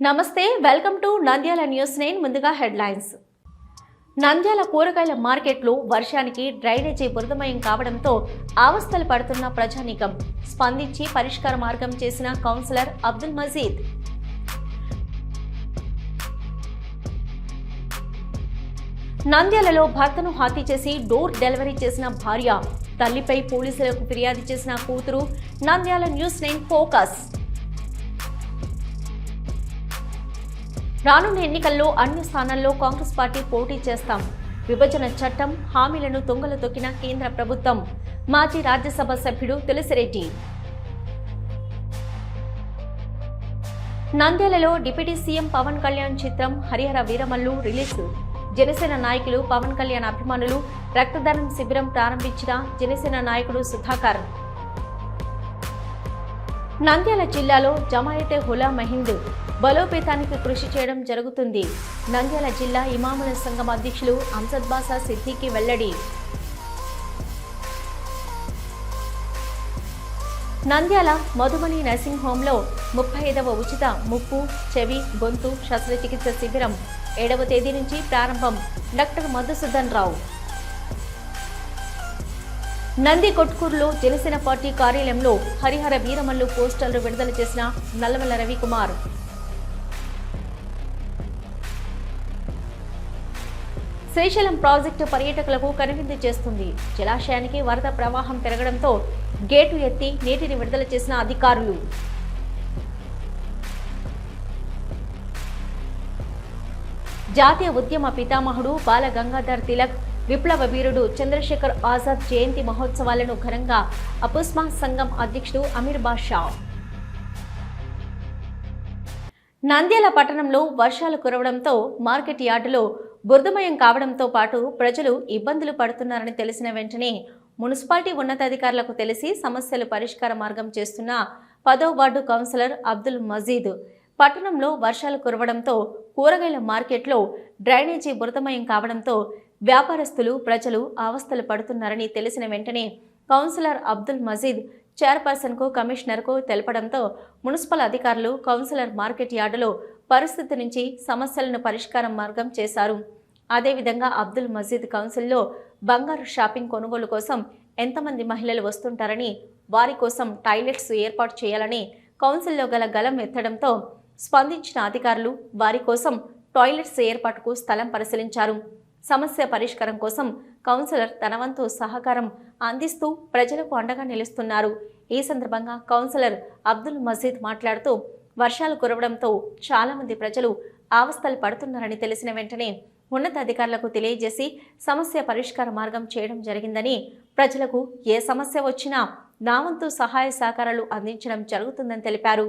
నమస్తే welcome to Nandyal news nine ముందుగా headlines. Nandyal కూరగాయల మార్కెట్లు వర్షానికి డ్రైనేజీ బురదమయం కావడంతో అవస్థలు పడుతున్న ప్రజానీకం. స్పందించి పరిష్కార మార్గం చేసిన కౌన్సిలర్ అబ్దుల్ మజీద్. నంద్యాలలో భర్తను హత్య చేసి డోర్ డెలివరీ చేసిన భార్య. తల్లిపై పోలీసులకు ఫిర్యాదు చేసిన కూతురు. Nandyal news nine focus. రానున్న ఎన్నికల్లో అన్ని స్థానాల్లో కాంగ్రెస్ పార్టీ పోటీ చేస్తాం. విభజన చట్టం హామీలను తొంగలు తొక్కిన కేంద్ర ప్రభుత్వం. మాజీ రాజ్యసభ సభ్యుడు తులసిరెడ్డి. నంద్యాలలో డిప్యూటీ సీఎం పవన్ కళ్యాణ్ చిత్రం హరిహర వీరమల్లు రిలీజ్. జనసేన నాయకులు పవన్ కళ్యాణ్ అభిమానులు రక్తదానం శిబిరం ప్రారంభించిన జనసేన నాయకుడు సుధాకర్. నంద్యాల జిల్లాలో జమాయతే హులా మహింద్. బలోపేతానికి కృషి చేయడం జరుగుతుంది. నంద్యాల జిల్లా ఇమాముల సంఘం అధ్యక్షులు అంసద్ బాసా సిద్దికి వెల్లడి. నంద్యాల మధుమణి నర్సింగ్ హోంలో ముప్పై ఐదవ ఉచిత ముక్కు చెవి గొంతు శస్త్రచికిత్స శిబిరం ఏడవ తేదీ నుంచి ప్రారంభం. డాక్టర్ మధుసూదన్ రావు. నంది కొట్కూరులో జనసేన పార్టీ కార్యాలయంలో హరిహర వీరమల్లు పోస్టర్లు విడుదల చేసిన నల్లమల్ల రవికుమార్. శ్రీశైలం ప్రాజెక్టు పర్యాటకులకు కనువిందు చేస్తుంది. జలాశయానికి వరద ప్రవాహం పెరగడంతో గేటు ఎత్తి నీటిని విడుదల చేసిన అధికారులు. జాతీయ ఉద్యమ పితామహుడు బాల గంగాధర్ తిలక్ విప్లవ వీరుడు చంద్రశేఖర్ ఆజాద్ జయంతి మహోత్సవాలను ఘనంగా అపుస్మా సంఘం అధ్యక్షుడు అమీర్ బాషా. నంద్యాల పట్టణంలో వర్షాలు కురవడంతో మార్కెట్ యార్డులో బురదమయం కావడంతో పాటు ప్రజలు ఇబ్బందులు పడుతున్నారని తెలిసిన వెంటనే మున్సిపాలిటీ ఉన్నతాధికారులకు తెలిసి సమస్యలు పరిష్కార మార్గం చేస్తున్న పదో వార్డు కౌన్సిలర్ అబ్దుల్ మజీద్. పట్టణంలో వర్షాలు కురవడంతో కూరగాయల మార్కెట్లో డ్రైనేజీ బురదమయం కావడంతో వ్యాపారస్తులు ప్రజలు అవస్థలు పడుతున్నారని తెలిసిన వెంటనే కౌన్సిలర్ అబ్దుల్ మజీద్ చైర్పర్సన్కు కమిషనర్కు తెలపడంతో మున్సిపల్ అధికారులు కౌన్సిలర్ మార్కెట్ యార్డులో పరిస్థితి నుంచి సమస్యలను పరిష్కారం మార్గం చేశారు. అదేవిధంగా అబ్దుల్ మజీద్ కౌన్సిల్లో బంగారు షాపింగ్ కొనుగోలు కోసం ఎంతమంది మహిళలు వస్తుంటారని వారి కోసం టాయిలెట్స్ ఏర్పాటు చేయాలని కౌన్సిల్లో గల గలం ఎత్తడంతో స్పందించిన అధికారులు వారి కోసం టాయిలెట్స్ ఏర్పాటుకు స్థలం పరిశీలించారు. సమస్య పరిష్కారం కోసం కౌన్సిలర్ తన వంతు సహకారం అందిస్తూ ప్రజలకు అండగా నిలుస్తున్నారు. ఈ సందర్భంగా కౌన్సిలర్ అబ్దుల్ మజీద్ మాట్లాడుతూ వర్షాలు కురవడంతో చాలా మంది ప్రజలు ఆవస్థలు పడుతున్నారని తెలిసిన వెంటనే ఉన్నతాధికారులకు తెలియజేసి సమస్య పరిష్కార మార్గం చేయడం జరిగిందని ప్రజలకు ఏ సమస్య వచ్చినా నా వంతు సహాయ సహకారాలు అందించడం జరుగుతుందని తెలిపారు.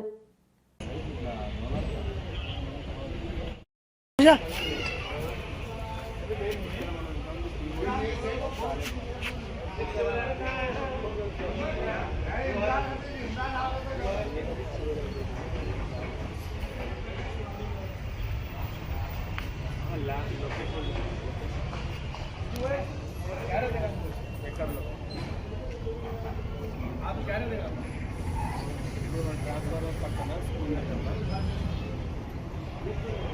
para canal, con.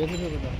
예술적이다.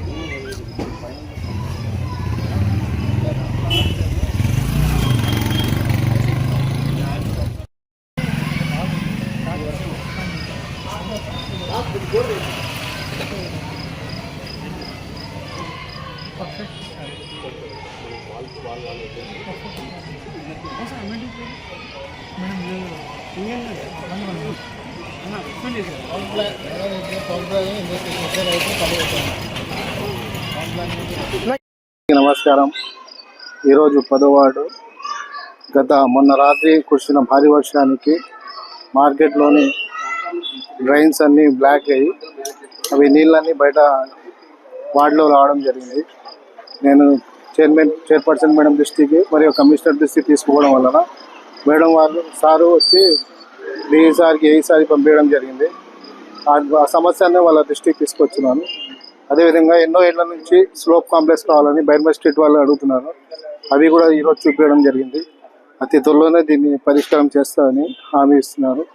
నమస్కారం. ఈరోజు పదవాడు. గత మొన్న రాత్రి కురిసిన భారీ వర్షానికి మార్కెట్లోని డ్రైన్స్ అన్నీ బ్లాక్ అయ్యి అవి నీళ్ళన్నీ బయట వార్డులో రావడం జరిగింది. నేను చైర్మన్ చైర్పర్సన్ మేడం దృష్టికి మరియు కమిషనర్ దృష్టికి తీసుకోవడం వలన మేడం వాళ్ళు సారు వచ్చి డిఈ సార్కి ఏ పంపించడం జరిగింది. ఆ- సమస్యను వాళ్ళ దృష్టికి తీసుకొచ్చున్నాను. అదేవిధంగా ఎన్నో ఏళ్ళ నుంచి స్లోప్ కాంప్లెక్స్ కావాలని బైర్మల్ స్ట్రీట్ వాళ్ళు అడుగుతున్నారు. అవి కూడా ఈరోజు చూపించడం జరిగింది. అతి త్వరలోనే దీన్ని పరిష్కారం చేస్తామని హామీ ఇస్తున్నారు.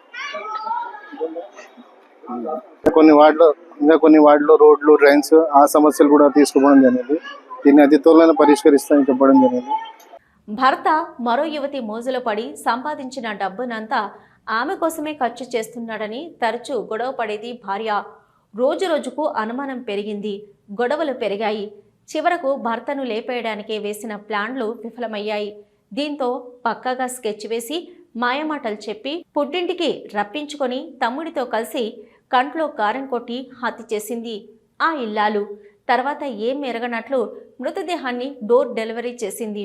కొన్ని వార్డులో ఇంకా కొన్ని వార్డులో రోడ్లు డ్రైన్స్ ఆ సమస్యలు కూడా తీసుకోవడం జరిగింది. దీన్ని అతి త్వరలోనే పరిష్కరిస్తామని చెప్పడం జరిగింది. భర్త మరో యువతి మోజులో పడి సంపాదించిన డబ్బునంతా ఆమె కోసమే ఖర్చు చేస్తున్నాడని తరచూ గొడవ పడేది భార్య. రోజు రోజుకు అనుమానం పెరిగింది. గొడవలు పెరిగాయి. చివరకు భర్తను లేపేయడానికే వేసిన ప్లాన్లు విఫలమయ్యాయి. దీంతో పక్కాగా స్కెచ్ వేసి మాయమాటలు చెప్పి పుట్టింటికి రప్పించుకొని తమ్ముడితో కలిసి కంట్లో కారం కొట్టి హత్య చేసింది ఆ ఇల్లాలు. తర్వాత ఏం ఎరగనట్లు మృతదేహాన్ని డోర్ డెలివరీ చేసింది.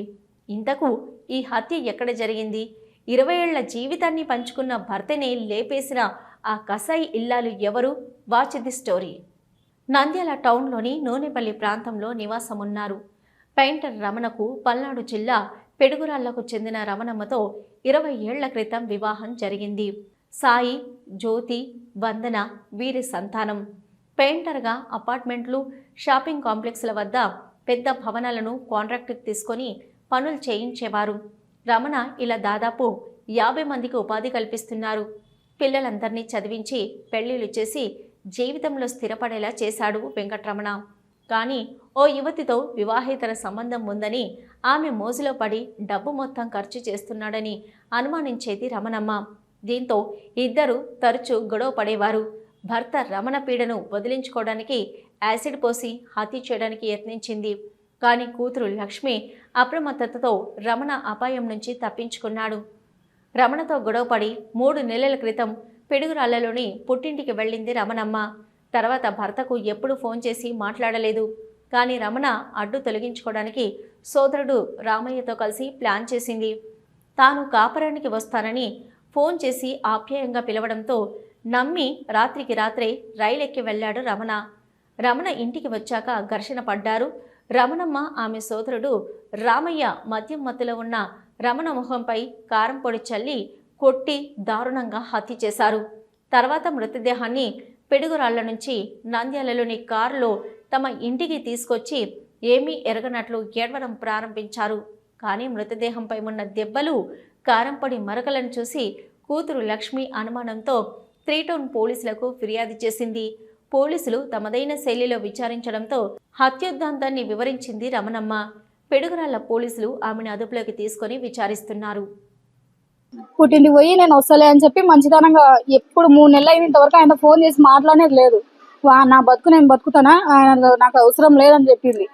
ఇంతకు ఈ హత్య ఎక్కడ జరిగింది? ఇరవై ఏళ్ళ జీవితాన్ని పంచుకున్న భర్తనే లేపేసిన ఆ కసాయి ఇల్లాలు ఎవరు? వాచ్ ది స్టోరీ నంద్యాల టౌన్లోని నూనెపల్లి ప్రాంతంలో నివాసమున్నారు. పెయింటర్ రమణకు పల్నాడు జిల్లా పెడుగురాళ్ళకు చెందిన రమణమ్మతో ఇరవై ఏళ్ళ క్రితం వివాహం జరిగింది. సాయి జ్యోతి వందన వీరి సంతానం. పెయింటర్గా అపార్ట్మెంట్లు షాపింగ్ కాంప్లెక్స్ల వద్ద పెద్ద భవనాలను కాంట్రాక్టుకు తీసుకొని పనులు చేయించేవారు. రమణ ఇలా దాదాపు యాభై మందికి ఉపాధి కల్పిస్తున్నారు. పిల్లలందరినీ చదివించి పెళ్ళిళ్ళు చేసి జీవితంలో స్థిరపడేలా చేశాడు వెంకట్రమణ. కానీ ఓ యువతితో వివాహేతర సంబంధం ఉందని ఆమె మోజులో పడి డబ్బు మొత్తం ఖర్చు చేస్తున్నాడని అనుమానించేది రమణమ్మ. దీంతో ఇద్దరు తరచూ గొడవ పడేవారు. భర్త రమణ పీడను వదిలించుకోవడానికి యాసిడ్ పోసి హత్య చేయడానికి యత్నించింది. కానీ కూతురు లక్ష్మి అప్రమత్తతతో రమణ అపాయం నుంచి తప్పించుకున్నాడు. రమణతో గొడవపడి మూడు నెలల క్రితం పిడుగురాళ్ళలోని పుట్టింటికి వెళ్ళింది రమణమ్మ. తర్వాత భర్తకు ఎప్పుడు ఫోన్ చేసి మాట్లాడలేదు. కానీ రమణ అడ్డు తొలగించుకోవడానికి సోదరుడు రామయ్యతో కలిసి ప్లాన్ చేసింది. తాను కాపరానికి వస్తానని ఫోన్ చేసి ఆప్యాయంగా పిలవడంతో నమ్మి రాత్రికి రాత్రే రైలెక్కి వెళ్ళాడు రమణ. రమణ ఇంటికి వచ్చాక ఘర్షణ పడ్డారు. రమణమ్మ ఆమె సోదరుడు రామయ్య మద్యం మత్తులో ఉన్న రమణ మొహంపై కారం పొడి చల్లి కొట్టి దారుణంగా హత్య చేశారు. తర్వాత మృతదేహాన్ని పిడుగురాళ్ళ నుంచి నంద్యాలలోని కారులో తమ ఇంటికి తీసుకొచ్చి ఏమీ ఎరగనట్లు ఏడవడం ప్రారంభించారు. కానీ మృతదేహంపై ఉన్న దెబ్బలు కారంపొడి మరకలను చూసి కూతురు లక్ష్మి అనుమానంతో త్రీ టౌన్ పోలీసులకు ఫిర్యాదు చేసింది. పోలీసులు తమదైన శైలిలో విచారించడంతో హత్యోద్ధాంతాన్ని వివరించింది రమణమ్మ. పెడుగురాళ్ళ పోలీసులు ఆమెను అదుపులోకి తీసుకొని విచారిస్తున్నారు. పుట్టింటికి పోయి నేను వస్తలే అని చెప్పి మంచితనంగా ఎప్పుడు మూడు నెలలు అయిన ఇంతవరకు ఆయన ఫోన్ చేసి మాట్లాడేది లేదు. వా- నా బతుకు నేను బతుకుతానా? ఆయన నాకు అవసరం లేదని చెప్పింది.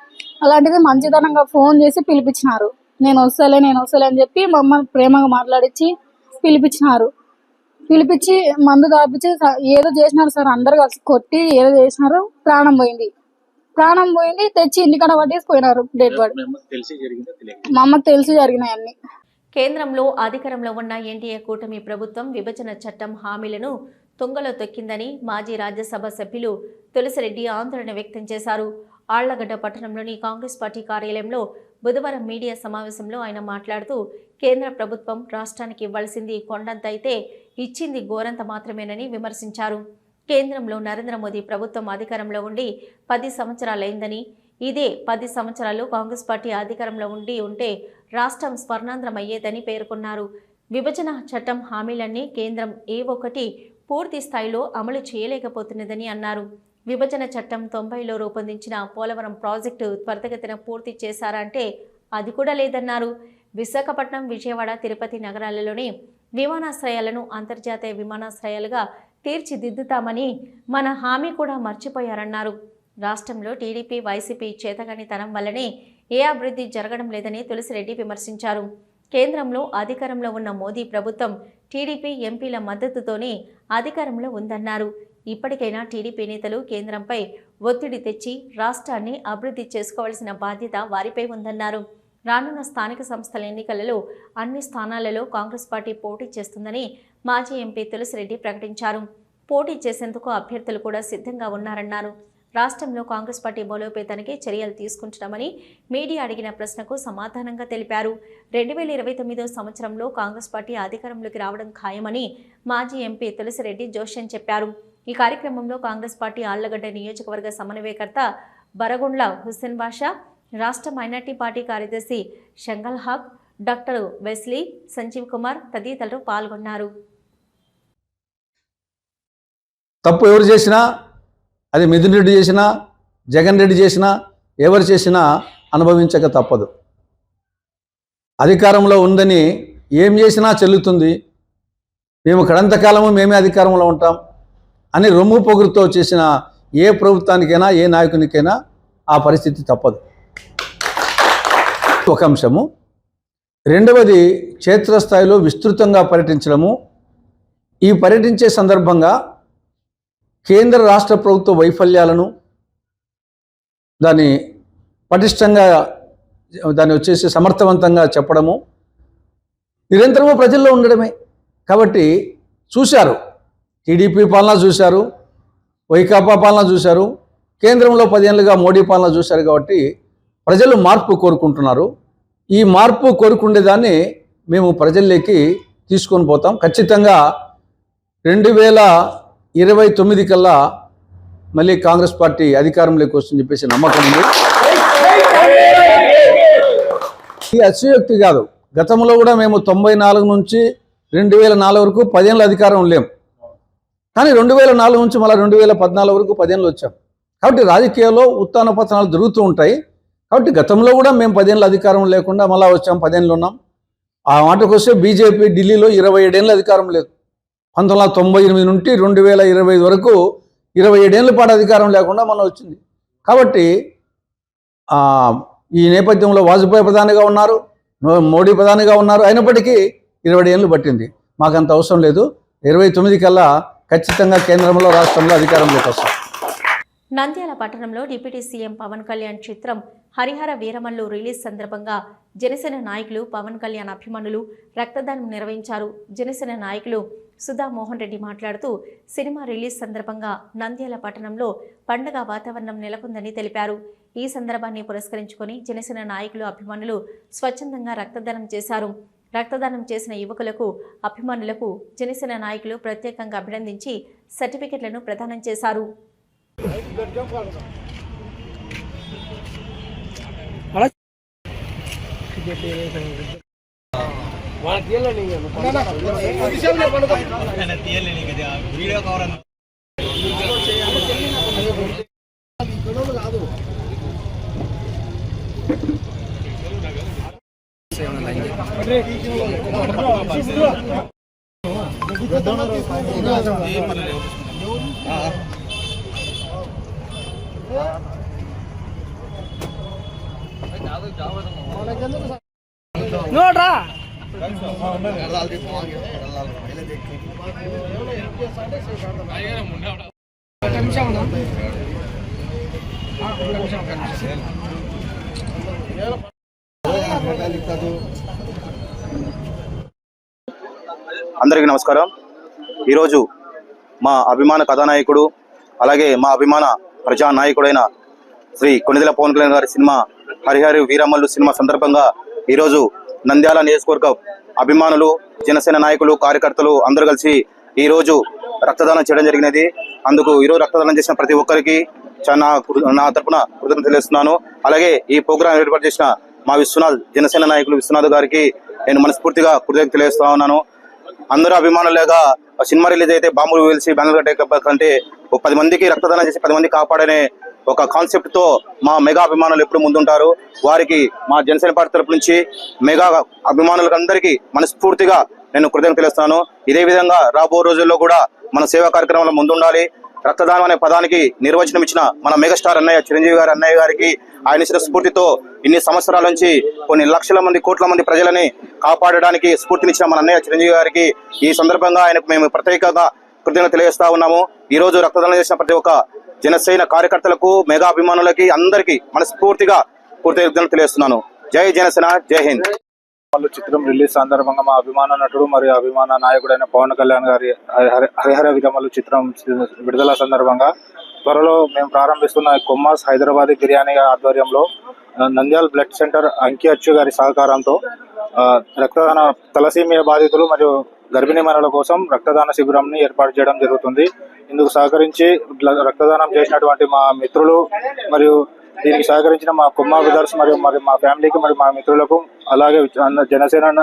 అలాంటిది మంచితనంగా ఫోన్ చేసి పిలిపించినారు. నేను వస్తలే నేను వస్తలే అని చెప్పి మమ్మల్ని ప్రేమగా మాట్లాడించి పిలిపించినారు. పిలిపించి మందు తాపించి స- ఏదో చేసినారు సార్ అందరు కలిసి కొట్టి ఏదో చేసినారు ప్రాణం పోయింది. ప్రాణం పోయింది తెచ్చి ఇంటికాడ పట్టేసి పోయినారు డెడ్ బాడీ. తెలిసి జరిగిందో తెలియదు మా అమ్మకి తెలిసి జరిగినాయి అన్ని కేంద్రంలో అధికారంలో ఉన్న ఎన్డీఏ కూటమి ప్రభుత్వం విభజన చట్టం హామీలను తుంగలో తొక్కిందని మాజీ రాజ్యసభ సభ్యులు తులసిరెడ్డి ఆందోళన వ్యక్తం చేశారు. ఆళ్ళగడ్డ పట్టణంలోని కాంగ్రెస్ పార్టీ కార్యాలయంలో బుధవారం మీడియా సమావేశంలో ఆయన మాట్లాడుతూ కేంద్ర ప్రభుత్వం రాష్ట్రానికి ఇవ్వాల్సింది కొండంత అయితే ఇచ్చింది ఘోరంత మాత్రమేనని విమర్శించారు. కేంద్రంలో నరేంద్ర మోదీ ప్రభుత్వం అధికారంలో ఉండి పది సంవత్సరాలైందని ఇదే పది సంవత్సరాలు కాంగ్రెస్ పార్టీ అధికారంలో ఉండి ఉంటే రాష్ట్రం స్వర్ణాంధ్రమయ్యేదని పేర్కొన్నారు. విభజన చట్టం హామీలన్నీ కేంద్రం ఏ ఒక్కటి పూర్తి స్థాయిలో అమలు చేయలేకపోతున్నదని అన్నారు. విభజన చట్టం తొంభైలో రూపొందించిన పోలవరం ప్రాజెక్టు త్వరితగతిన పూర్తి చేశారంటే అది కూడా లేదన్నారు. విశాఖపట్నం విజయవాడ తిరుపతి నగరాలలోనే విమానాశ్రయాలను అంతర్జాతీయ విమానాశ్రయాలుగా తీర్చిదిద్దుతామని మన హామీ కూడా మర్చిపోయారన్నారు. రాష్ట్రంలో టీడీపీ వైసీపీ చేతగానితనం వల్లనే ఏ అభివృద్ధి జరగడం లేదని తులసిరెడ్డి విమర్శించారు. కేంద్రంలో అధికారంలో ఉన్న మోదీ ప్రభుత్వం టీడీపీ ఎంపీల మద్దతుతోనే అధికారంలో ఉందన్నారు. ఇప్పటికైనా టీడీపీ నేతలు కేంద్రంపై ఒత్తిడి తెచ్చి రాష్ట్రాన్ని అభివృద్ధి చేసుకోవాల్సిన బాధ్యత వారిపై ఉందన్నారు. రానున్న స్థానిక సంస్థల ఎన్నికలలో అన్ని స్థానాలలో కాంగ్రెస్ పార్టీ పోటీ చేస్తుందని మాజీ ఎంపీ తులసిరెడ్డి ప్రకటించారు. పోటీ చేసేందుకు అభ్యర్థులు కూడా సిద్ధంగా ఉన్నారన్నారు. రాష్ట్రంలో కాంగ్రెస్ పార్టీ బలోపేతానికి చర్యలు తీసుకుంటున్నామని మీడియా అడిగిన ప్రశ్నకు సమాధానంగా తెలిపారు. రెండు వేల ఇరవై తొమ్మిదో సంవత్సరంలో కాంగ్రెస్ పార్టీ అధికారంలోకి రావడం ఖాయమని మాజీ ఎంపీ తులసిరెడ్డి జోషన్ చెప్పారు. ఈ కార్యక్రమంలో కాంగ్రెస్ పార్టీ ఆళ్ళగడ్డ నియోజకవర్గ సమన్వయకర్త బరగుండ్ల హుస్సేన్ బాషా రాష్ట్ర మైనార్టీ పార్టీ కార్యదర్శి షంగల్ హక్ డాక్టర్ వెస్లీ సంజీవ్ కుమార్ తదితరులు పాల్గొన్నారు. తప్పు ఎవరు చేసినా అది మిథున్ రెడ్డి చేసినా జగన్ రెడ్డి చేసినా ఎవరు చేసినా అనుభవించక తప్పదు. అధికారంలో ఉందని ఏం చేసినా చెల్లుతుంది. మేము కడంతకాలము మేమే అధికారంలో ఉంటాం అని రొమ్ము పొగురుతో చేసిన ఏ ప్రభుత్వానికైనా ఏ నాయకునికైనా ఆ పరిస్థితి తప్పదు. ఒక అంశము. రెండవది క్షేత్రస్థాయిలో విస్తృతంగా పర్యటించడము. ఈ పర్యటించే సందర్భంగా కేంద్ర రాష్ట్ర ప్రభుత్వ వైఫల్యాలను దాన్ని పటిష్టంగా దాన్ని వచ్చేసి సమర్థవంతంగా చెప్పడము. నిరంతరము ప్రజల్లో ఉండడమే. కాబట్టి చూశారు. టీడీపీ పాలన చూశారు. వైకాపా పాలన చూశారు. కేంద్రంలో పదేళ్ళుగా మోడీ పాలన చూశారు కాబట్టి ప్రజలు మార్పు కోరుకుంటున్నారు. ఈ మార్పు కోరుకునేదాన్ని మేము ప్రజల్లోకి తీసుకొని పోతాం. ఖచ్చితంగా రెండు వేల ఇరవై తొమ్మిది కల్లా మళ్ళీ కాంగ్రెస్ పార్టీ అధికారంలోకి వస్తుందని చెప్పేసి నమ్మకం ఉంది. ఈ అతిశయోక్తి కాదు. గతంలో కూడా మేము తొంభై నాలుగు నుంచి రెండు వేల నాలుగు వరకు పదేళ్ళ అధికారం లేం. కానీ రెండు వేల నాలుగు నుంచి మళ్ళీ రెండు వేల పద్నాలుగు వరకు పదేళ్ళు వచ్చాం. కాబట్టి రాజకీయాల్లో ఉత్తాన పతనాలు జరుగుతూ ఉంటాయి. కాబట్టి గతంలో కూడా మేము పదేళ్ళ అధికారం లేకుండా మళ్ళీ వచ్చాం పదేళ్ళు ఉన్నాం. ఆ మాటకు వస్తే బీజేపీ ఢిల్లీలో ఇరవై ఏడేళ్ళు అధికారం లేదు. పంతొమ్మిది వందల తొంభై ఎనిమిది నుండి రెండు వేల ఇరవై ఐదు వరకు ఇరవై ఏడేళ్ళ పాటు అధికారం లేకుండా మనం వచ్చింది. కాబట్టి ఈ నేపథ్యంలో వాజ్పేయి ప్రధానిగా ఉన్నారు మోడీ ప్రధానిగా ఉన్నారు. అయినప్పటికీ ఇరవై ఏళ్ళు పట్టింది. మాకంత అవసరం లేదు. ఇరవై తొమ్మిది కల్లా ఖచ్చితంగా కేంద్రంలో రాష్ట్రంలో అధికారంలోకి వస్తాం. నంద్యాల పట్టణంలో డిప్యూటీ సీఎం పవన్ కళ్యాణ్ చిత్రం హరిహర వీరమల్లు రిలీజ్ సందర్భంగా జనసేన నాయకులు పవన్ కళ్యాణ్ అభిమానులు రక్తదానం నిర్వహించారు. జనసేన నాయకులు సుధా మోహన్ రెడ్డి మాట్లాడుతూ సినిమా రిలీజ్ సందర్భంగా నంద్యాల పట్టణంలో పండగ వాతావరణం నెలకొందని తెలిపారు. ఈ సందర్భాన్ని పురస్కరించుకొని జనసేన నాయకులు అభిమానులు స్వచ్ఛందంగా రక్తదానం చేశారు. రక్తదానం చేసిన యువకులకు అభిమానులకు జనసేన నాయకులు ప్రత్యేకంగా అభినందించి సర్టిఫికెట్లను ప్రదానం చేశారు. వీడియో కవర్ కాదు ఎవరు ఆ, అందరికీ నమస్కారం. ఈరోజు మా అభిమాన కథానాయకుడు అలాగే మా అభిమాన ప్రజా నాయకుడైన శ్రీ కొనిదెల పవన్ కళ్యాణ్ గారి సినిమా హరిహరి వీరమల్లు సినిమా సందర్భంగా ఈరోజు నంద్యాల నియోజకవర్గ అభిమానులు జనసేన నాయకులు కార్యకర్తలు అందరూ కలిసి ఈరోజు రక్తదానం చేయడం జరిగినది. అందుకు ఈరోజు రక్తదానం చేసిన ప్రతి ఒక్కరికి చాలా నా తరపున కృతజ్ఞత తెలియజేస్తున్నాను అలాగే ఈ ప్రోగ్రాం ఏర్పాటు చేసిన మా విశ్వనాథ్ జనసేన నాయకులు విశ్వనాథ్ గారికి నేను మనస్ఫూర్తిగా కృతజ్ఞత తెలియజేస్తా ఉన్నాను. అందరూ అభిమానులుగా సినిమా రిలీజ్ అయితే బాంబులు వేల్చి బ్యానర్ కట్టే కంటే ఒక పది మందికి రక్తదానం చేసి పది మంది కాపాడనే ఒక కాన్సెప్ట్తో మా మెగా అభిమానులు ఎప్పుడు ముందుంటారు. వారికి మా జనసేన పార్టీ తరపు నుంచి మెగా అభిమానులందరికీ మనస్ఫూర్తిగా నేను కృతజ్ఞత తెలుస్తాను ఇదే విధంగా రాబో రోజుల్లో కూడా మన సేవా కార్యక్రమంలో ముందుండాలి. రక్తదానం అనే పదానికి నిర్వచనం ఇచ్చిన మన మెగాస్టార్ అన్నయ్య చిరంజీవి గారి అన్నయ్య గారికి ఆయన శిరస్ఫూర్తితో స్ఫూర్తితో ఇన్ని సంవత్సరాల నుంచి కొన్ని లక్షల మంది కోట్ల మంది ప్రజలని కాపాడడానికి స్ఫూర్తినిచ్చిన మన అన్నయ్య చిరంజీవి గారికి ఈ సందర్భంగా ఆయనకు మేము ప్రత్యేకంగా కృతజ్ఞత తెలియజేస్తా ఉన్నాము. ఈ రోజు రక్తదానం చేసిన ప్రతి ఒక్క జనసేన కార్యకర్తలకు మెగా అభిమానులకి అందరికీ మనస్ఫూర్తిగా కృతజ్ఞతలు తెలియజేస్తున్నాను. జై జనసేన జై హింద్. వాళ్ళు చిత్రం రిలీజ్ సందర్భంగా మా అభిమాన నటుడు మరియు అభిమాన నాయకుడైన పవన్ కళ్యాణ్ గారి హరిహర విధములు చిత్రం విడుదల సందర్భంగా త్వరలో మేము ప్రారంభిస్తున్న కొమ్మాస్ హైదరాబాద్ బిర్యానీ ఆధ్వర్యంలో నంద్యాల బ్లడ్ సెంటర్ అంకి అచ్చు గారి సహకారంతో రక్తదాన తలసీమియా బాధితులు మరియు గర్భిణీ మహిళల కోసం రక్తదాన శిబిరంని ఏర్పాటు చేయడం జరుగుతుంది. ఇందుకు సహకరించి రక్తదానం చేసినటువంటి మా మిత్రులు మరియు దీనికి సహకరించిన మా కుమ్మా బ్రదర్స్ మరియు మరి మా ఫ్యామిలీకి మరియు మా మిత్రులకు అలాగే జనసేన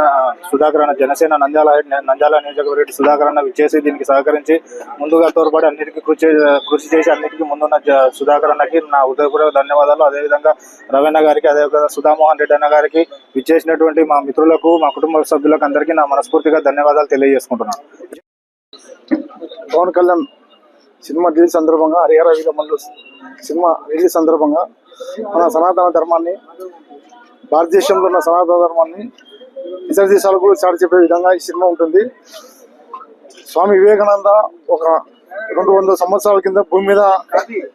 సుధాకర్ అన్న జనసేన నంద్యాల నంద్యాల నియోజకవర్గ సుధాకర్ అన్న విచ్చేసి దీనికి సహకరించి ముందుగా తోడ్పడి అన్నిటికీ కృషి కృషి చేసి అన్నిటికీ ముందున్న సుధాకర్ అన్నకి నా ఉదయపూర్వక ధన్యవాదాలు. అదేవిధంగా రవీణ గారికి అదేవిధంగా సుధామోహన్ రెడ్డి అన్న గారికి విచ్చేసినటువంటి మా మిత్రులకు మా కుటుంబ సభ్యులకు అందరికీ నా మనస్ఫూర్తిగా ధన్యవాదాలు తెలియజేసుకుంటున్నాను. పవన్ కళ్యాణ్ సినిమా రిలీజ్ సందర్భంగా హరిహర వీరమల్లు సినిమా రిలీజ్ సందర్భంగా మన సనాతన ధర్మాన్ని భారతదేశంలో ఉన్న సనాతన ధర్మాన్ని ఇతర దేశాలకు కూడా చాటి చెప్పే విధంగా ఈ సినిమా ఉంటుంది. స్వామి వివేకానంద ఒక రెండు వందల సంవత్సరాల కింద భూమి మీద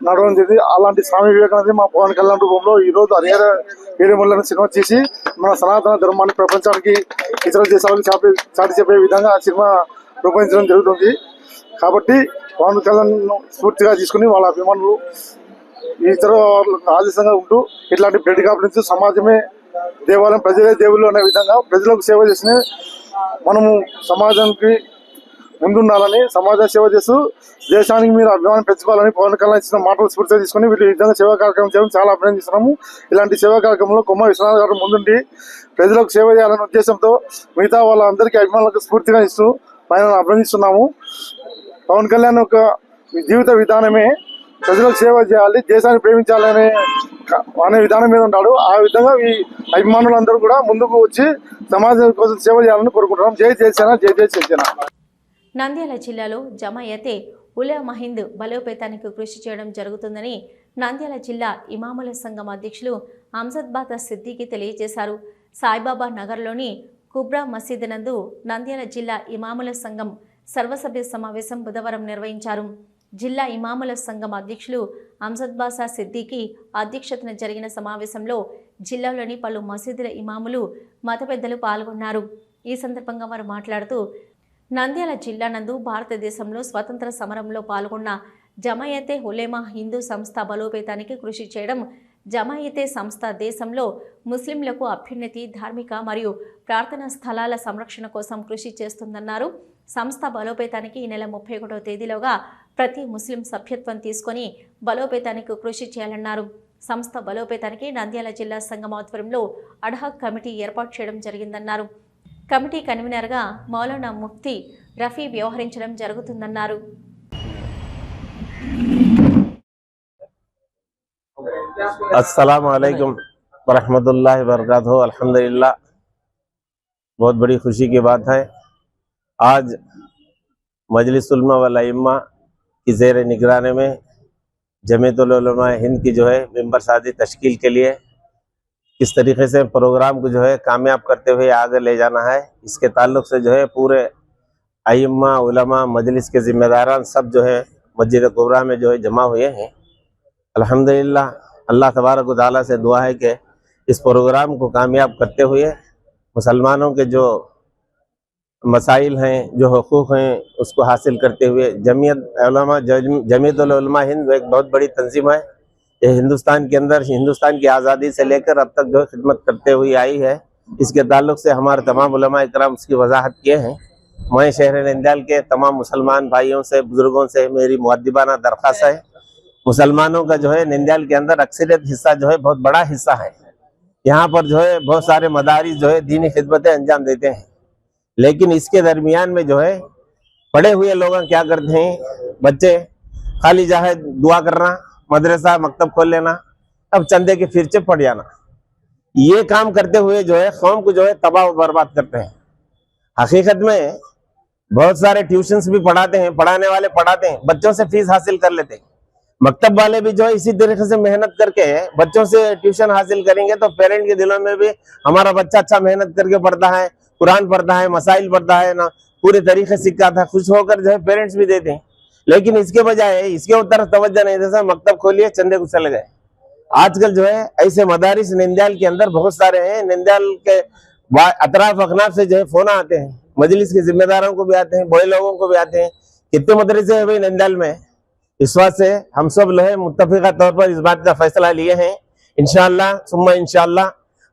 నడవడం జరిగింది. అలాంటి స్వామి వివేకానంద మా పవన్ కళ్యాణ్ రూపంలో ఈ రోజు హరిహర వీరమల్లని సినిమా చేసి మన సనాతన ధర్మాన్ని ప్రపంచానికి ఇతర దేశాలకు చాపే చాటి చెప్పే విధంగా ఆ సినిమా రూపొందించడం జరుగుతుంది. కాబట్టి పవన్ కళ్యాణ్ స్ఫూర్తిగా తీసుకుని వాళ్ళ అభిమానులు ఇతర ఆదేశంగా ఉంటూ ఇట్లాంటి బ్లడ్ కాపరించి సమాజమే దేవాలయం ప్రజలే దేవుళ్ళు అనే విధంగా ప్రజలకు సేవ చేసిన మనము సమాజానికి ముందుండాలని సమాజ సేవ చేస్తూ దేశానికి మీరు అభిమానం పెంచుకోవాలని పవన్ కళ్యాణ్ ఇచ్చిన మాటలు స్ఫూర్తిగా తీసుకుని వీళ్ళు విధంగా సేవా కార్యక్రమం చేయడం చాలా అభినందిస్తున్నాము ఇలాంటి సేవా కార్యక్రమంలో కొమ్మ విశ్వనాథ్ గారు ముందుండి ప్రజలకు సేవ చేయాలనే ఉద్దేశంతో మిగతా వాళ్ళందరికీ అభిమానులకు స్ఫూర్తిగా ఇస్తూ ఆయన అభినందిస్తున్నాము. పవన్ కళ్యాణ్ యొక్క జీవిత విధానమే ప్రజలకు సేవ చేయాలి దేశాన్ని ప్రేమించాలనే అనే విధానం మీద ఉంటాడు. ఆ విధంగా ఈ అభిమానులందరూ కూడా ముందుకు వచ్చి సమాజం కోసం సేవ చేయాలని కోరుకుంటున్నాం. జై చేసేనా జై జై చేసేనా నంద్యాల జిల్లాలో జమాయతే ఉలా మహింద్ బలోపేతానికి కృషి చేయడం జరుగుతుందని నంద్యాల జిల్లా ఇమాముల సంఘం అధ్యక్షులు అంసద్బాత సిద్దికి తెలియజేశారు. సాయిబాబా నగర్లోని కుబ్రా మసీద్ నందు నంద్యాల జిల్లా ఇమాముల సంఘం సర్వసభ్య సమావేశం బుధవారం నిర్వహించారు. జిల్లా ఇమాముల సంఘం అధ్యక్షులు అంసద్బాసా సిద్దికి అధ్యక్షతన జరిగిన సమావేశంలో జిల్లాలోని పలు మసీదుల ఇమాములు మత పెద్దలు పాల్గొన్నారు. ఈ సందర్భంగా వారు మాట్లాడుతూ నంద్యాల జిల్లా నందు భారతదేశంలో స్వతంత్ర సమరంలో పాల్గొన్న జమాయతే హులేమా హిందూ సంస్థ బలోపేతానికి కృషి చేయడం జమాయతే సంస్థ దేశంలో ముస్లింలకు అభ్యున్నతి ధార్మిక మరియు ప్రార్థనా స్థలాల సంరక్షణ కోసం కృషి చేస్తుందన్నారు. సంస్థ బలోపేతానికి ఈ నెల ముప్పై ఒకటో తేదీలోగా ప్రతి ముస్లిం సభ్యత్వం తీసుకొని బలోపేతానికి కృషి చేయాలన్నారు సంస్థ బలోపేతానికి నంద్యాల జిల్లా సంఘం ఆధ్వర్యంలో అడ్హాక్ కమిటీ ఏర్పాటు చేయడం జరిగిందన్నారు కమిటీ కన్వీనర్గా మౌలానా ముఫ్తీ రఫీ వ్యవహరించడం జరుగుతుందన్నారు अस्सलाम वालेकुम वरहमतुल्लाहि वबरकातुहू अल्हम्दुलिल्लाह बहुत बड़ी खुशी की बात है آج مجلس علماء والائمہ کی زیر نگرانے میں جمعیت العلماء ہند کی جو ہے ممبر سازی تشکیل کے لیے کس طریقے سے پروگرام کو جو ہے کامیاب کرتے ہوئے آگے لے جانا ہے، اس کے تعلق سے جو ہے پورے ائمہ، علماء، مجلس کے ذمہ داران سب جو ہے مسجد قبرا میں جو ہے جمع ہوئے ہیں۔ الحمدللہ اللہ تبارک و تعالیٰ سے دعا ہے کہ اس پروگرام کو کامیاب کرتے ہوئے مسلمانوں کے جو مسائل ہیں، جو حقوق ہیں، اس کو حاصل کرتے ہوئے جمعیت علماء جمعیت العلماء ہند وہ ایک بہت بڑی تنظیم ہے۔ یہ ہندوستان کے اندر، ہندوستان کی آزادی سے لے کر اب تک جو خدمت کرتے ہوئی آئی ہے، اس کے تعلق سے ہمارے تمام علماء اکرام اس کی وضاحت کیے ہیں۔ میں شہر نندیال کے تمام مسلمان بھائیوں سے، بزرگوں سے میری معدبانہ درخواست ہے۔ مسلمانوں کا جو ہے نندیال کے اندر اکثریت حصہ جو ہے، بہت بڑا حصہ ہے۔ یہاں پر جو ہے، بہت سارے مدارس جو ہے، دینی خدمتیں انجام دیتے ہیں۔ لیکن اس کے درمیان میں جو ہے پڑھے ہوئے لوگ کیا کرتے ہیں؟ بچے، خالی جاہے دعا کرنا، مدرسہ مکتب کھول لینا، اب چندے کے فرچے پڑ جانا۔ یہ کام کرتے ہوئے جو ہے، قوم کو جو ہے، تباہ و برباد کرتے ہیں۔ حقیقت میں بہت سارے ٹیوشنز بھی پڑھاتے ہیں، پڑھانے والے پڑھاتے ہیں، بچوں سے فیس حاصل کر لیتے ہیں۔ مکتب والے بھی جو ہے، اسی طریقے سے محنت کر کے بچوں سے ٹیوشن حاصل کریں گے تو پیرنٹ کے دلوں میں بھی ہمارا بچہ اچھا محنت کر کے پڑھتا ہے۔ قرآن پڑھتا ہے، مسائل پڑھتا ہے، نا پورے طریقے سیکھتا ہے، خوش ہو کر جو ہے پیرنٹس بھی دیتے ہیں۔ لیکن اس کے بجائے، اس کے طرف توجہ نہیں، جیسا مکتب کھولیے چندے کو چلے گئے۔ آج کل جو ہے، ایسے مدارس نندیال کے اندر بہت سارے ہیں۔ نندیال کے اطراف اخناف سے جو ہے فون آتے ہیں۔ مجلس کے ذمہ داروں کو بھی آتے ہیں، بڑے لوگوں کو بھی آتے ہیں۔ کتنے مدرسے ہیں بھائی نندیال میں؟ اس وقت سے ہم سب لوہے متفقہ طور پر اس بات کا فیصلہ لیے ہیں۔ انشاءاللہ، ثم ان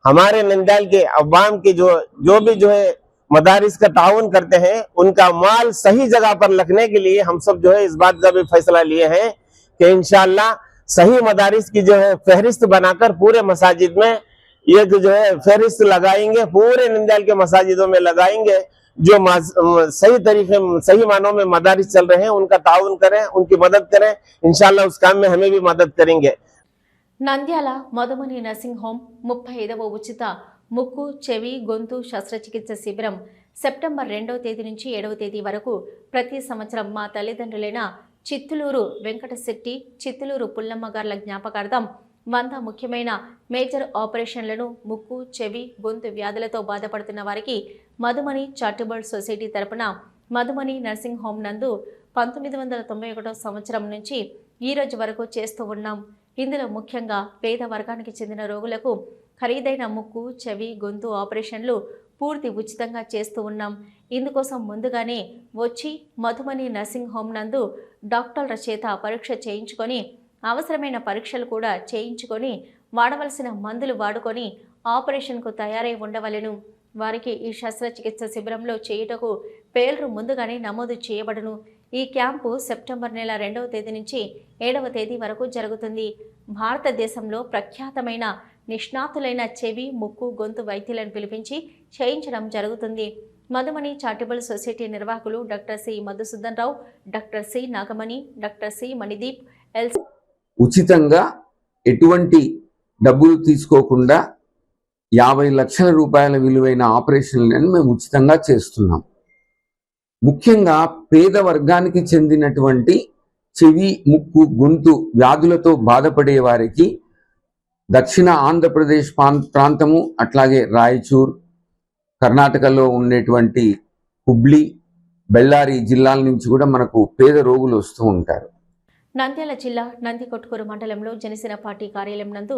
ہمارے نندال کے عوام کے جو جو بھی جو ہے مدارس کا تعاون کرتے ہیں، ان کا مال صحیح جگہ پر لکھنے کے لیے ہم سب جو ہے اس بات کا بھی فیصلہ لیے ہیں کہ انشاءاللہ صحیح مدارس کی جو ہے فہرست بنا کر پورے مساجد میں یہ جو ہے فہرست لگائیں گے، پورے نندال کے مساجدوں میں لگائیں گے، جو صحیح طریقے صحیح معنوں میں مدارس چل رہے ہیں، ان کا تعاون کریں، ان کی مدد کریں، انشاءاللہ اس کام میں ہمیں بھی مدد کریں گے۔ నంద్యాల మధుమని నర్సింగ్ హోమ్ ముప్పై ఐదవ ఉచిత ముక్కు చెవి గొంతు శస్త్రచికిత్స శిబిరం సెప్టెంబర్ రెండవ తేదీ నుంచి ఏడవ తేదీ వరకు ప్రతి సంవత్సరం మా తల్లిదండ్రులైన చిత్తులూరు వెంకటశెట్టి చిత్తులూరు పుల్లమ్మ గార్ల జ్ఞాపకార్థం వంద ముఖ్యమైన మేజర్ ఆపరేషన్లను ముక్కు చెవి గొంతు వ్యాధులతో బాధపడుతున్న వారికి మధుమణి చారిటబుల్ సొసైటీ తరపున మధుమని నర్సింగ్ హోమ్ నందు పంతొమ్మిది వందల తొంభై ఒకటో సంవత్సరం నుంచి ఈ రోజు వరకు చేస్తూ ఉన్నాం. ఇందులో ముఖ్యంగా పేద వర్గానికి చెందిన రోగులకు ఖరీదైన ముక్కు చెవి గొంతు ఆపరేషన్లు పూర్తి ఉచితంగా చేస్తూ ఉన్నాం. ఇందుకోసం ముందుగానే వచ్చి మధుమని నర్సింగ్ హోమ్ నందు డాక్టర్ల చేత పరీక్ష చేయించుకొని అవసరమైన పరీక్షలు కూడా చేయించుకొని వాడవలసిన మందులు వాడుకొని ఆపరేషన్కు తయారై ఉండవలెను. వారికి ఈ శస్త్రచికిత్స శిబిరంలో చేయుటకు పేర్లు ముందుగానే నమోదు చేయబడును. ఈ క్యాంపు సెప్టెంబర్ నెల రెండవ తేదీ నుంచి ఏడవ తేదీ వరకు జరుగుతుంది. భారతదేశంలో ప్రఖ్యాతమైన నిష్ణాతులైన చెవి ముక్కు గొంతు వైద్యులను పిలిపించి చేయించడం జరుగుతుంది. మధుమణి చారిటబుల్ సొసైటీ నిర్వాహకులు doctor C Madhusudan Rao doctor C Nagamani doctor C Manideep L ఉచితంగా ఎటువంటి డబ్బులు తీసుకోకుండా యాభై లక్షల రూపాయల విలువైన ఆపరేషన్లను మేము ఉచితంగా చేస్తున్నాం. ముఖ్యంగా పేద వర్గానికి చెందినటువంటి చెవి ముక్కు గొంతు వ్యాధులతో బాధపడే వారికి దక్షిణ ఆంధ్రప్రదేశ్ ప్రాంతము అట్లాగే రాయచూర్ కర్ణాటకలో ఉండేటువంటి హుబ్లీ బెల్లారి జిల్లాల నుంచి కూడా మనకు పేద రోగులు వస్తూ ఉంటారు. నంద్యాల జిల్లా నందికొట్కూరు మండలంలో జనసేన పార్టీ కార్యాలయం నందు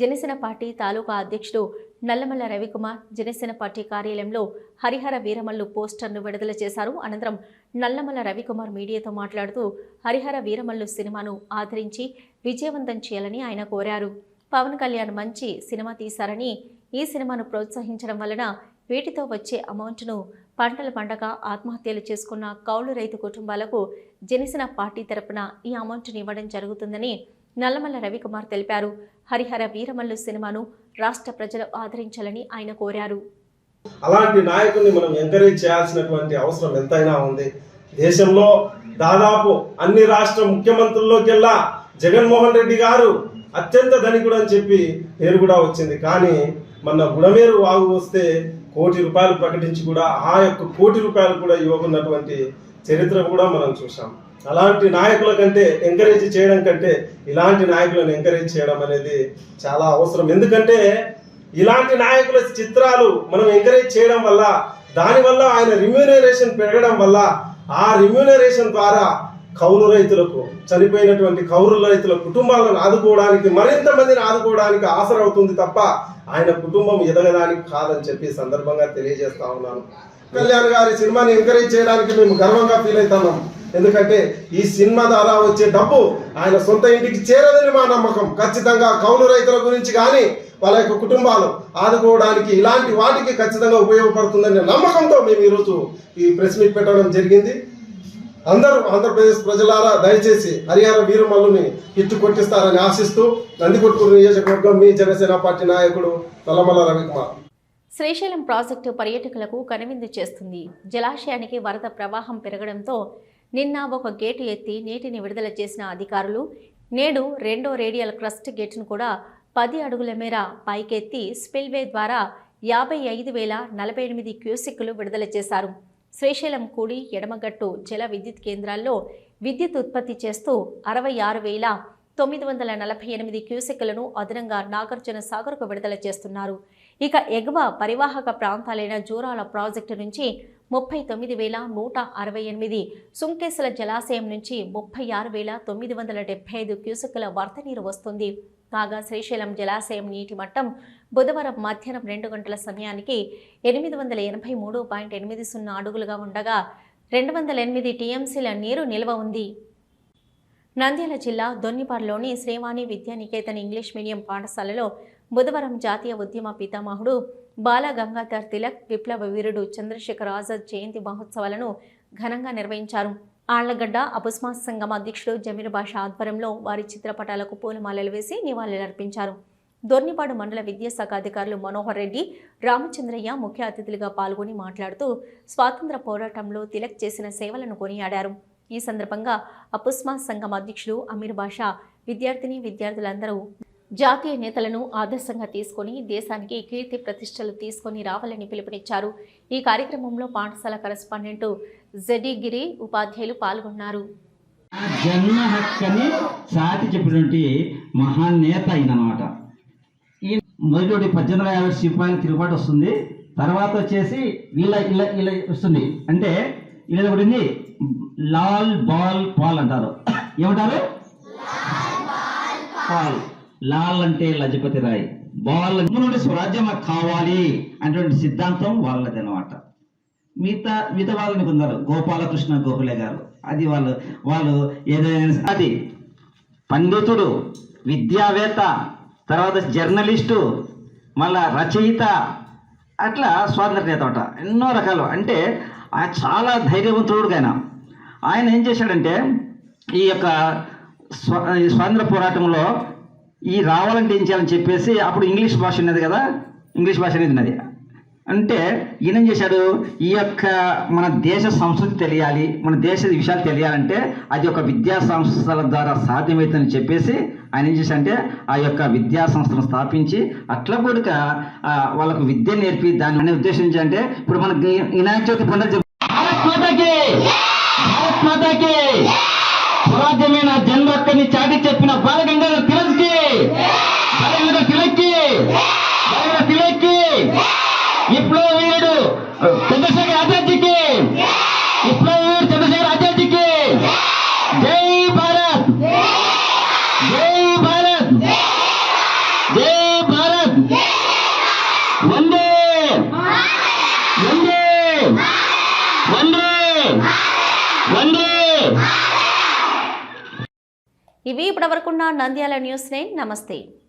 జనసేన పార్టీ తాలూకా అధ్యక్షుడు నల్లమల్ల రవికుమార్ జనసేన పార్టీ కార్యాలయంలో హరిహర వీరమల్లు పోస్టర్ను విడుదల చేశారు. అనంతరం నల్లమల్ల రవికుమార్ మీడియాతో మాట్లాడుతూ హరిహర వీరమల్లు సినిమాను ఆదరించి విజయవంతం చేయాలని ఆయన కోరారు. పవన్ కళ్యాణ్ మంచి సినిమా తీశారని ఈ సినిమాను ప్రోత్సహించడం వలన వీటితో వచ్చే అమౌంట్ను పంటల పండగ ఆత్మహత్యలు చేసుకున్న కౌలు రైతు కుటుంబాలకు జనసేన పార్టీ తరపున ఈ అమౌంట్ని ఇవ్వడం జరుగుతుందని నల్లమల్ల రవికుమార్ తెలిపారు. హరిహర వీరమల్లు సినిమాను రాష్ట్ర ప్రజలు ఆదరించాలని ఆయన కోరారు. అలాంటి నాయకుల్ని మనం ఎంకరేజ్ చేయాల్సినటువంటి అవసరం ఎంతైనా ఉంది. దేశంలో దాదాపు అన్ని రాష్ట్ర ముఖ్యమంత్రుల్లోకెల్లా జగన్మోహన్ రెడ్డి గారు అత్యంత ధనికుడు అని చెప్పి పేరు కూడా వచ్చింది. కానీ మన గుడమేరు వాగు వస్తే కోటి రూపాయలు ప్రకటించి కూడా ఆ యొక్క కోటి రూపాయలు కూడా ఇవ్వకున్నటువంటి చరిత్ర కూడా మనం చూసాం అలాంటి నాయకుల కంటే ఎంకరేజ్ చేయడం కంటే ఇలాంటి నాయకులను ఎంకరేజ్ చేయడం అనేది చాలా అవసరం. ఎందుకంటే ఇలాంటి నాయకుల చిత్రాలు మనం ఎంకరేజ్ చేయడం వల్ల దానివల్ల ఆయన రిమ్యూనరేషన్ పెరగడం వల్ల ఆ రిమ్యూనరేషన్ ద్వారా కౌలు రైతులకు చనిపోయినటువంటి కౌలు రైతుల కుటుంబాలను ఆదుకోవడానికి మరింత మందిని ఆదుకోవడానికి ఆసరవుతుంది తప్ప ఆయన కుటుంబం ఎదగడానికి కాదని చెప్పి సందర్భంగా తెలియజేస్తా ఉన్నాను. కళ్యాణ్ గారి సినిమాని ఎంకరేజ్ చేయడానికి మేము గర్వంగా ఫీల్ అవుతున్నాం. ఎందుకంటే ఈ సినిమా ద్వారా వచ్చే డబ్బు ఆయన సొంత ఇంటికి చేరదని మా నమ్మకం. ఖచ్చితంగా కౌలు రైతుల గురించి కానీ వాళ్ళ యొక్క కుటుంబాలు ఆదుకోవడానికి ఇలాంటి వాటికి ఖచ్చితంగా ఉపయోగపడుతుందనే నమ్మకంతో మేము ఈరోజు ఈ ప్రెస్ మీట్ పెట్టడం జరిగింది. అందరూ ఆంధ్రప్రదేశ్ ప్రజలారా దయచేసి హరిహర వీరమల్లుని హిట్టు కొట్టిస్తారని ఆశిస్తూ నందికొట్కూరు నియోజకవర్గం మీ జనసేన పార్టీ నాయకుడు తలమల రవికుమార్ శ్రీశైలం ప్రాజెక్టు పర్యాటకులకు కనువిందు చేస్తుంది. జలాశయానికి వరద ప్రవాహం పెరగడంతో నిన్న ఒక గేటు ఎత్తి నీటిని విడుదల చేసిన అధికారులు నేడు రెండో రేడియల్ క్రస్ట్ గేటును కూడా పది అడుగుల మేర పైకెత్తి స్పిల్వే ద్వారా యాభై ఐదు వేల నలభై ఎనిమిది క్యూసెక్కులు విడుదల చేశారు. శ్రీశైలం కూడి ఎడమగట్టు జల విద్యుత్ కేంద్రాల్లో విద్యుత్ ఉత్పత్తి చేస్తూ అరవై ఆరు వేల తొమ్మిది వందల నలభై ఎనిమిది క్యూసెక్లను అదనంగా నాగార్జున సాగర్కు విడుదల చేస్తున్నారు. ఇక ఎగువ పరివాహక ప్రాంతాలైన జూరాల ప్రాజెక్టు నుంచి ముప్పై తొమ్మిది వేల నూట అరవై ఎనిమిది సుంకేసుల జలాశయం నుంచి ముప్పై ఆరు వేల తొమ్మిది వందల డెబ్బై ఐదు క్యూసెక్ల వరద నీరు వస్తుంది. కాగా శ్రీశైలం జలాశయం నీటి మట్టం బుధవారం మధ్యాహ్నం రెండు గంటల సమయానికి ఎనిమిది వందల ఎనభై మూడు పాయింట్ ఎనిమిది సున్నా అడుగులుగా ఉండగా రెండు వందల ఎనిమిది టీఎంసీల నీరు నిల్వ ఉంది. నంద్యాల జిల్లా దొన్నిపాడులోని శ్రీవాణి విద్యానికేతన్ ఇంగ్లీష్ మీడియం పాఠశాలలో బుధవారం జాతీయ ఉద్యమ పితామహుడు బాల గంగాధర్ తిలక్ విప్లవ వీరుడు చంద్రశేఖర్ ఆజాద్ జయంతి మహోత్సవాలను ఘనంగా నిర్వహించారు. ఆళ్ళగడ్డ అపుస్మా సంఘం అధ్యక్షుడు జమీర్ బాషా ఆధ్వర్యంలో వారి చిత్రపటాలకు పూలమాలలు వేసి నివాళులర్పించారు. దొర్నిపాడు మండల విద్యాశాఖ అధికారులు మనోహర్ రెడ్డి రామచంద్రయ్య ముఖ్య అతిథులుగా పాల్గొని మాట్లాడుతూ స్వాతంత్ర పోరాటంలో తిలక్ చేసిన సేవలను కొనియాడారు. ఈ సందర్భంగా అపుస్మా సంఘం అధ్యక్షుడు అమీర్ బాషా విద్యార్థిని విద్యార్థులందరూ జాతీయ నేతలను ఆదర్శంగా తీసుకొని దేశానికి కీర్తి ప్రతిష్టలు తీసుకొని రావాలని పిలుపునిచ్చారు. ఈ కార్యక్రమంలో పాఠశాల కరెస్పాండెంట్ జెడి గిరి ఉపాధ్యాయులు పాల్గొన్నారు. జన్మ హక్కని సాటి చెప్పినటువంటి మహానేత అయిన అనమాట మొదటి పద్దెనిమిది వందల యాభై సిపాయిల తిరుగుబాటు వస్తుంది. తర్వాత వచ్చేసి వీళ్ళ ఇలా ఇలా వస్తుంది. అంటే వీళ్ళ ఒకటి ఉంది. లాల్ బాల్ పాల్ అంటారు. ఏమంటారు? పాల్. లాల్ అంటే లజపతి రాయ్. బాల్ నుండి స్వరాజ్యం మాకు కావాలి అనేటువంటి సిద్ధాంతం వాళ్ళది అనమాట మిగతా మిగతా వాళ్ళని కొందరు గోపాలకృష్ణ గోఖలే గారు. అది వాళ్ళు వాళ్ళు ఏదైనా అది పండితుడు విద్యావేత్త తర్వాత జర్నలిస్టు మళ్ళా రచయిత అట్లా స్వాతంత్ర నేత అట ఎన్నో రకాలు. అంటే ఆయన చాలా ధైర్యవంతుడు ఆయన ఆయన ఏం చేశాడంటే ఈ యొక్క స్వ ఈ స్వాతంత్ర పోరాటంలో ఈ రావాలంటే ఏం చేయాలని చెప్పేసి అప్పుడు ఇంగ్లీష్ భాష ఉన్నది కదా ఇంగ్లీష్ భాష అనేది ఉన్నది. అంటే ఈయన ఏం చేశాడు? ఈ యొక్క మన దేశ సంస్కృతి తెలియాలి మన దేశ విషయాలు తెలియాలంటే అది ఒక విద్యా సంస్థల ద్వారా సాధ్యమవుతుందని చెప్పేసి ఆయన ఏం చేశారంటే ఆ యొక్క విద్యా సంస్థను స్థాపించి అట్లా కూడా వాళ్ళకు విద్య నేర్పి దాన్ని అనే ఉద్దేశించి అంటే ఇప్పుడు మనకి వినాయక చవితి పండుగ స్వరాజ్యమైన జన్మక్కని చాటి చెప్పిన బాలగంగాధర తిలక్కి బాలగంగాధర తిలక్కి బాలగంగాధర తిలక్కి ఇప్పుడు వీడు చంద్రశేఖర్ ఆజాద్జీకి ఇప్పుడు వీడు చంద్రశేఖర్ ఆజాద్జీకి జై భారత్. జై భారత్. జై భారత్. వందే. వందే. వందే. వందే. ఇవి ఇప్పటివరకున్న నంద్యాల న్యూస్ నైన్. నమస్తే.